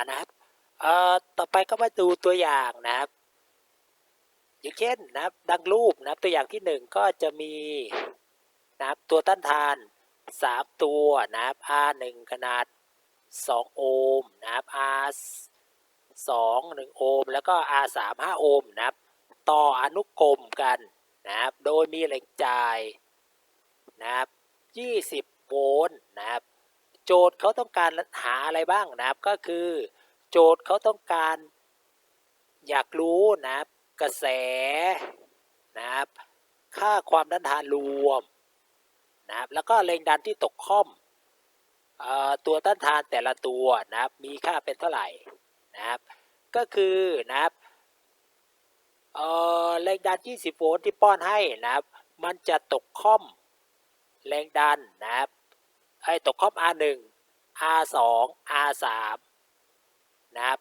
ะนะครับเอ่อต่อไปก็มาดูตัวอย่างนะครับ อย่างเช่นนะครับดังรูปนะครับตัวอย่างที่หนึ่งก็จะมีนะครับตัวต้านทานสามตัวนะครับ R หนึ่งขนาดสองโอห์มนะครับ R สองหนึ่งโอห์มแล้วก็ R สามห้าโอห์มนะครับ ต่ออนุกรมกันนะครับ โดยมีแหล่งจ่ายนะครับยี่สิบโวลต์นะครับ โจทย์เขาต้องการหาอะไรบ้างนะครับ ก็คือ โจทย์เขาต้องการ อยากรู้นะครับ กระแสนะครับ ค่าความต้านทานรวมนะครับ แล้วก็แรงดันที่ตกข้อมตัวต้านทานแต่ละตัวนะครับ มีค่าเป็นเท่าไหร่นะครับ ก็คือนะครับแรงดัน 20 โวลต์ที่ป้อนให้นะครับ มันจะตกข้อมแรงดันนะครับไอ้ตกข้อม R1 R2 R3 นะครับ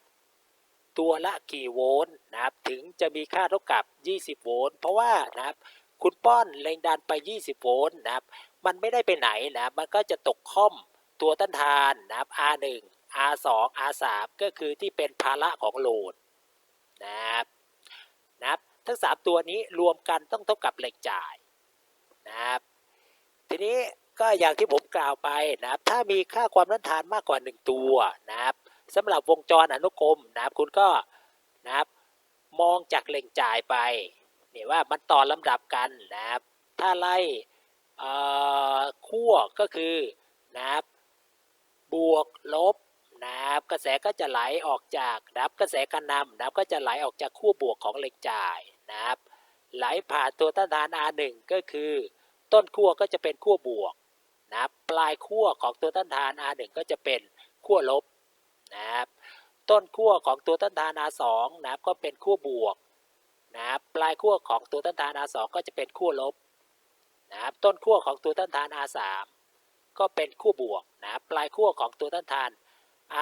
ตัวละกี่โวลต์นะครับถึงจะมีค่าเท่ากับ 20 โวลต์เพราะว่านะครับคุณป้อนแรงดันไป 20 โวลต์นะครับมันไม่ได้ไปไหนนะมันก็จะตกค่อมตัวต้านทานนะครับ R1 R2 R3 ก็คือที่เป็นภาระของโหลดนะครับนะครับทั้ง 3 ตัวนี้รวมกันต้องเท่ากับแรงจ่ายนะครับทีนี้ ก็อย่างที่ผมกล่าวไปนะครับ ถ้ามีค่าความต้านทานมากกว่า 1 ตัวนะครับสำหรับวงจรอนุกรมนะครับคุณก็นะครับมองจากแหล่งจ่ายไปเนี่ยว่ามันต่อลำดับกันนะครับ ถ้าไล่เอ่อขั้วก็คือนะครับบวกลบนะครับกระแสก็จะไหลออกจากนะครับกระแสการนำนะครับก็จะไหลออกจากขั้วบวกของแหล่งจ่ายนะครับ ไหลผ่านตัวต้านทาน R1 ก็คือ ต้นขั้วก็จะเป็นขั้วบวก นะปลายขั้วของตัวต้านทาน R1 ก็จะเป็นขั้วลบนะครับต้นขั้วของตัวต้านทาน R2 นะครับก็เป็นขั้วบวกนะครับปลายขั้วของตัวต้านทาน R2 ก็จะเป็นขั้วลบนะครับต้นขั้วของตัวต้านทาน R3 ก็เป็นขั้วบวกนะครับปลายขั้วของตัวต้านทาน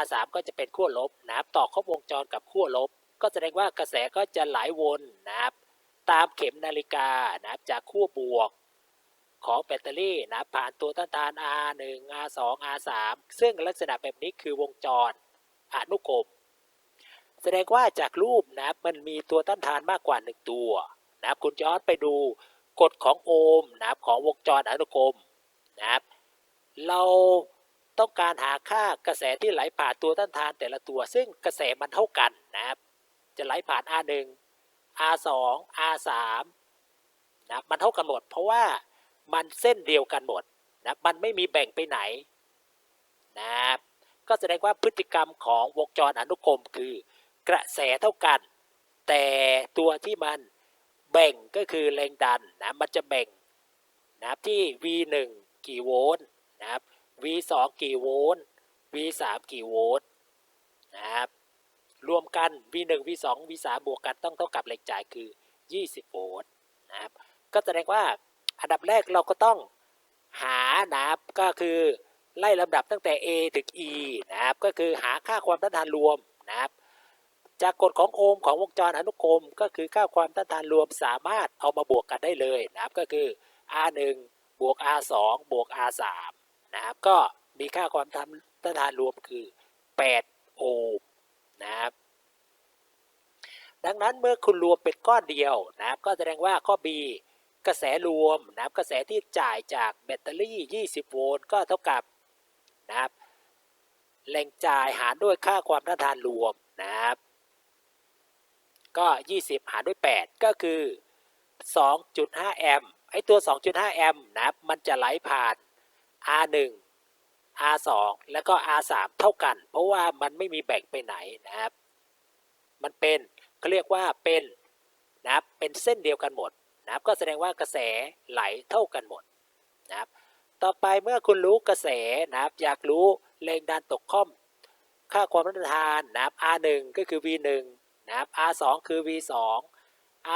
R3 ก็จะเป็นขั้วลบนะครับต่อครบวงจรกับขั้วลบ ก็แสดงว่ากระแสก็จะไหลวนนะครับตามเข็มนาฬิกานะครับจากขั้วบวก ของแบตเตอรี่นะครับผ่านตัวต้านทาน R1 R2 R3 ซึ่งลักษณะแบบนี้คือวงจรอนุกรมแสดงว่าจากรูปนะครับมันมีตัวต้านทานมากกว่า 1 ตัวนะครับคุณย้อนไปดูกฎของโอห์มนะครับของวงจรอนุกรมนะครับเราต้องการหาค่ากระแสที่ไหลผ่านตัวต้านทานแต่ละตัว ซึ่งกระแสมันเท่ากันนะครับ จะไหลผ่าน R1 R2 R3 นะครับมันเท่ากันหมดเพราะว่า มันเส้นเดียวกันหมดนะมันไม่มีแบ่งไปไหนนะครับก็แสดงว่าพฤติกรรมของวงจรอนุกรมคือกระแสเท่ากัน แต่ตัวที่มันแบ่งก็คือแรงดันนะมันจะแบ่งนะครับที่ V1 กี่โวลต์นะครับ V2 กี่โวลต์ V3 กี่โวลต์นะครับรวมกัน V1 V2 V3 บวกกันต้องเท่ากับแรงจ่ายคือ 20 โวลต์นะครับก็แสดงว่า อันดับแรกเราก็ต้องหานะครับก็คือไล่ลำดับตั้งแต่ A ถึง E นะครับก็คือหาค่าความต้านทานรวมนะครับจากกฎของโอห์มของวงจรอนุกรมก็คือค่าความต้านทานรวมสามารถเอามาบวกกันได้เลยนะครับก็คือ R1 บวก R2 บวก R3 นะครับก็มีค่าความต้านทานรวมคือ 8 โอห์มนะครับดังนั้นเมื่อคุณรวมเป็นก้อนเดียวนะครับก็แสดงว่าข้อ B กระแสรวมนะครับกระแสที่จ่ายจากแบตเตอรี่ 20 โวลต์ก็เท่ากับนะครับแรงจ่ายหารด้วยค่าความต้านทานรวมนะครับก็ 20 หารด้วย 8 ก็คือ 2.5 แอมป์ไอตัว 2.5 แอมป์นะครับมันจะไหลผ่าน R1 R2 แล้วก็ R3 เท่ากัน เพราะว่ามันไม่มีแบ่งไปไหนนะครับ มันเป็นเขาเรียกว่าเป็นนะครับเป็นเส้นเดียวกันหมด นะครับก็แสดงว่ากระแสไหลเท่ากันหมดนะครับต่อไปเมื่อคุณรู้กระแสนะครับอยากรู้แรงดันตกข้อม ค่าความต้านทานนะครับ R1 ก็คือ V1 นะครับ R2 คือ V2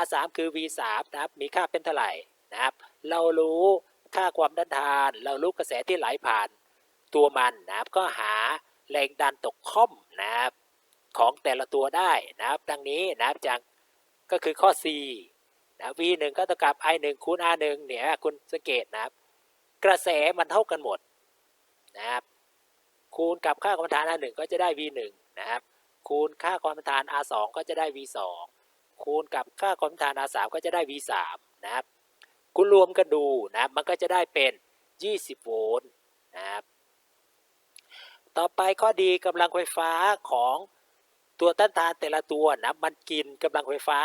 R3 คือ V3 นะครับมีค่าเป็นเท่าไหร่นะครับ เรารู้ค่าความต้านทาน เรารู้กระแสที่ไหลผ่านตัวมันนะครับก็หาแรงดันตกข้อมนะครับของแต่ละตัวได้นะครับ ดังนี้นะครับจากก็คือข้อ C นะ V1 ก็เท่ากับ I1 คูณ R1 เนี่ยคุณสังเกตนะครับ กระแสมันเท่ากันหมดนะครับ คูณกับค่าความต้านทาน R1 ก็จะได้ V1 นะครับ คูณค่าความต้านทาน R2 ก็จะได้ V2 คูณกับค่าความต้านทาน R3 ก็จะได้ V3 นะครับ คุณรวมกันดูนะครับมันก็จะได้เป็น 20 โวลต์นะครับ ต่อไปข้อดีกำลังไฟฟ้าของตัวต้านทานแต่ละตัวนะมันกินกำลังไฟฟ้า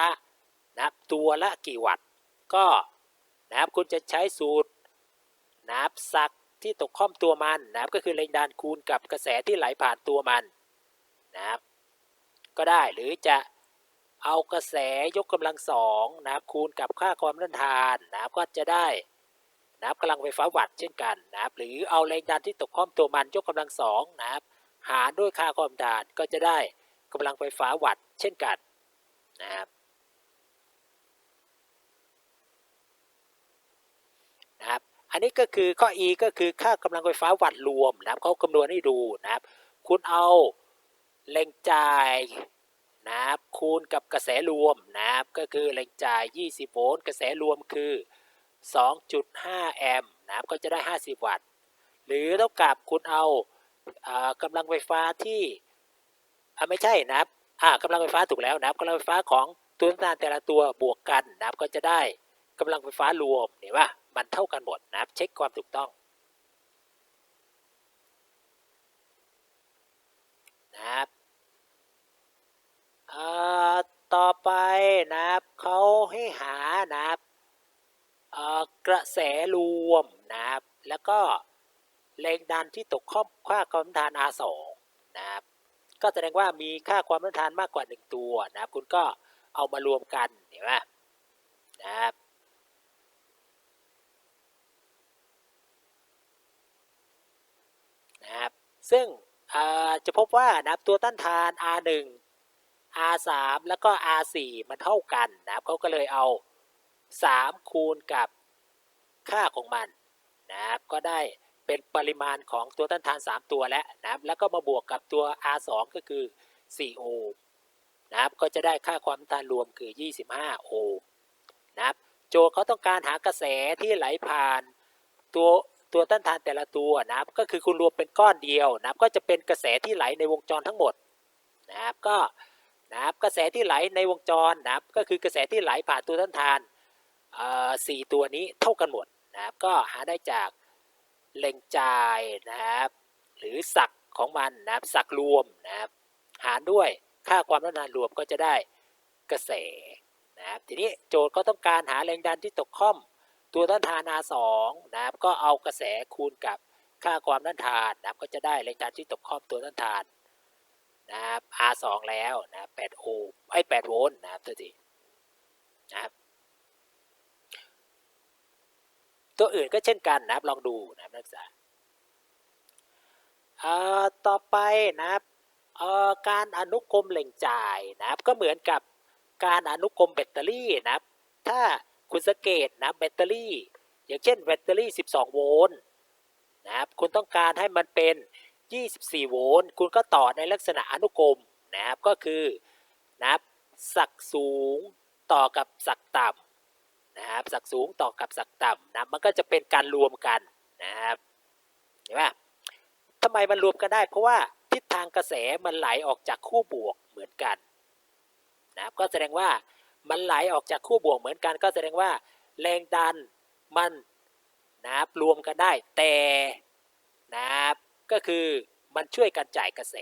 นับตัวละกี่วัตต์ก็นะครับคุณจะใช้สูตรนะครับสักที่ตกข้อมตัวมันนะครับก็คือแรงดันคูณกับกระแสที่ไหลผ่านตัวมันนะครับก็ได้หรือจะเอากระแสยกกำลังสองนะครับคูณกับค่าความต้านทานนะครับก็จะได้นะครับกำลังไฟฟ้าวัตต์เช่นกันนะครับหรือเอาแรงดันที่ตกข้อมตัวมันยกกำลังสองนะครับหารด้วยค่าความต้านก็จะได้กำลังไฟฟ้าวัตต์เช่นกันนะครับ นะครับ อันนี้ก็คือข้อ E ก็คือค่ากำลังไฟฟ้าวัตต์รวมนะครับเขาคำนวณให้ดูนะครับ คุณเอาแรงจ่ายนะครับคูณกับกระแสรวมนะครับก็คือแรงจ่าย 20 โวลต์กระแสรวมคือ 2.5 แอมป์นะครับก็จะได้ 50 วัตต์ หรือเท่ากับคุณเอากำลังไฟฟ้าที่อ่าไม่ใช่นะครับอ่ากำลังไฟฟ้าถูกแล้วนะครับกำลังไฟฟ้าของตัวต้านานแต่ละตัวบวกกันนะครับก็จะได้กำลังไฟฟ้ารวมเห็นว่า มันเท่ากันหมดนะครับ เช็คความถูกต้องนะครับต่อไปนะครับเขาให้หานะครับกระแสรวมนะครับ แล้วก็แรงดันที่ตกข้อค่าความต้านทาน R2 นะครับก็แสดงว่ามีค่าความต้านทานมากกว่า 1 ตัวนะครับ คุณก็เอามารวมกันเห็นไหมนะครับ นะครับ ซึ่งจะพบว่านะครับตัวต้านทาน R1 R3 แล้วก็ R4 มันเท่ากันนะครับเขาก็เลยเอา 3 คูณกับค่าของมันนะครับก็ได้เป็นปริมาณของตัวต้านทาน 3 ตัวแล้วนะครับแล้วก็มาบวกกับตัว R2 ก็คือ 4 โอห์มนะครับก็จะได้ค่าความต้านทานรวมคือ 25 โอห์มนะครับโจทย์เขาต้องการหากระแสที่ไหลผ่านตัว ตัวต้านทานแต่ละตัวนะครับก็คือคุณรวมเป็นก้อนเดียวนะครับก็จะเป็นกระแสที่ไหลในวงจรทั้งหมดนะครับก็นะครับกระแสที่ไหลในวงจรนะครับก็คือกระแสที่ไหลผ่านตัวต้านทานสี่ตัวนี้เท่ากันหมดนะครับก็หาได้จากแรงจ่ายนะครับหรือศักของมันนะครับศักรวมนะครับหารด้วยค่าความต้านทานรวมก็จะได้กระแสนะครับทีนี้โจทย์ก็ต้องการหาแรงดันที่ตกข้อม ตัวต้านทาน R2 นะครับก็เอากระแสคูณกับค่าความต้านทานนะครับก็จะได้แรงดันที่ตกข้อมตัวต้านทานนะครับ R2 แล้วนะ8โอห์มไอ้8โวลต์นะครับตัวทีนะครับตัวอื่นก็เช่นกันนะครับลองดูนะครับนักศึกษาเอ่อต่อไปนะครับการอนุกรมแหล่งจ่ายนะครับก็เหมือนกับการอนุกรมแบตเตอรี่นะครับถ้า คุณสังเกตนะแบตเตอรี่ อย่างเช่นแบตเตอรี่ 12 โวลต์นะครับคุณต้องการให้มันเป็น 24 โวลต์คุณก็ต่อในลักษณะอนุกรมนะครับก็คือนะครับสักสูงต่อกับสักต่ำนะครับสักสูงต่อกับสักต่ำนะมันก็จะเป็นการรวมกันนะครับเห็นไหมทำไมมันรวมกันได้ เพราะว่าทิศทางกระแสมันไหลออกจากคู่บวกเหมือนกันนะครับก็แสดงว่า มันไหลออกจากคู่บวกเหมือนกันก็แสดงว่า แรงดันมันนะครับรวมกันได้ แต่นะครับก็คือมันช่วยกันจ่ายกระแส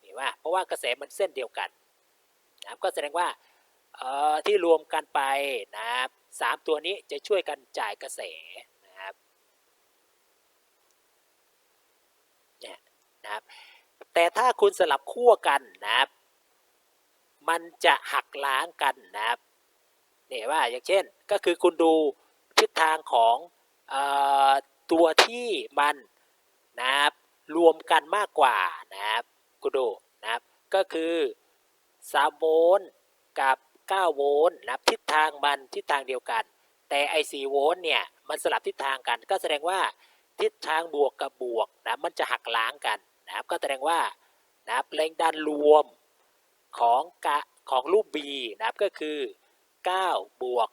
เห็นว่าเพราะว่ากระแสมันเส้นเดียวกันนะครับก็แสดงว่าเอ่อที่รวมกันไปนะครับสามตัวนี้จะช่วยกันจ่ายกระแสนะครับเนี่ยนะครับแต่ถ้าคุณสลับขั้วกันนะครับ มันจะหักล้างกันนะครับเนี่ยว่าอย่างเช่นก็คือคุณดูทิศทางของออตัวที่มันนะครับรวมกันมากกว่านะครับคุณดูนะครับก็คือ3โวลต์กับ9โวลต์นะครับทิศทางมันทิศทางเดียวกัน แต่ไอ4โวลต์เนี่ยมันสลับทิศทางกัน ก็แสดงว่าทิศทางบวกกับบวกนะมันจะหักล้างกันนะครับก็แสดงว่านะครับแรงดันรวม ของกะของรูป B นะครับก็คือ 9 บวก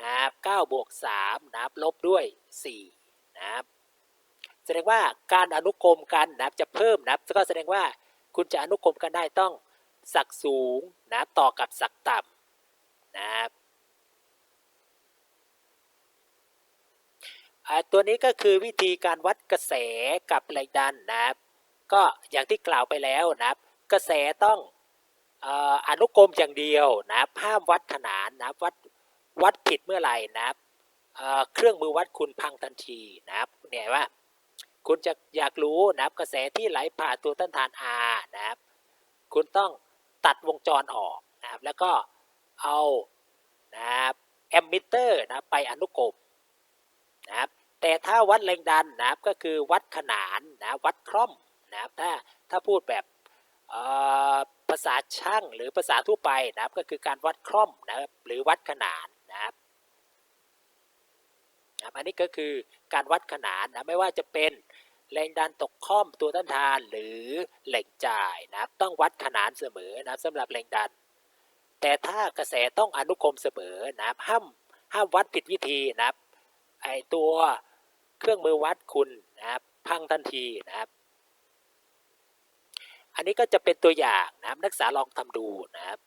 นะครับ9บวก3นะครับลบด้วย 4 นะครับแสดงว่าการอนุกรมกันนะครับจะเพิ่มนะครับก็แสดงว่าคุณจะอนุกรมกันได้ต้องศักสูงนะครับต่อกับศักต่ำนะครับตัวนี้ก็คือวิธีการวัดกระแสกับแรงดันนะครับ ก็อย่างที่กล่าวไปแล้วนะครับ กระแสต้อง อนุกรมอย่างเดียวนับห้ามวัดขนานนับวัดวัดผิดเมื่อไหร่นับเครื่องมือวัดคุณพังทันทีนะครับเนี่ยว่าคุณจะอยากรู้นะครับกระแสที่ไหลผ่านตัวต้านทาน R นะครับ คุณต้องตัดวงจรออกนะครับ แล้วก็เอานะครับแอมมิเตอร์นะไปอนุกรมนะครับ แต่ถ้าวัดแรงดันนะครับก็คือวัดขนานนะวัดคร่อมนะครับถ้าถ้าพูดแบบาษาช่างหรือภาษาทั่วไปนะครับก็คือการวัดคร่อมนะครับหรือวัดขนานนะครับอันนี้ก็คือการวัดขนานนะไม่ว่าจะเป็นแรงดันตกค่อมตัวต้านทานหรือแหล่งจ่ายนะครับต้องวัดขนานเสมอนะครับสำหรับแรงดัน แต่ถ้ากระแสต้องอนุกรมเสมอนะครับห้ามห้ามวัดผิดวิธีนะครับไอตัวเครื่องมือวัดคุณนะครับพังทันทีนะครับ อันนี้ก็จะเป็นตัวอย่างนะครับนักศึกษาลองทำดูนะครับ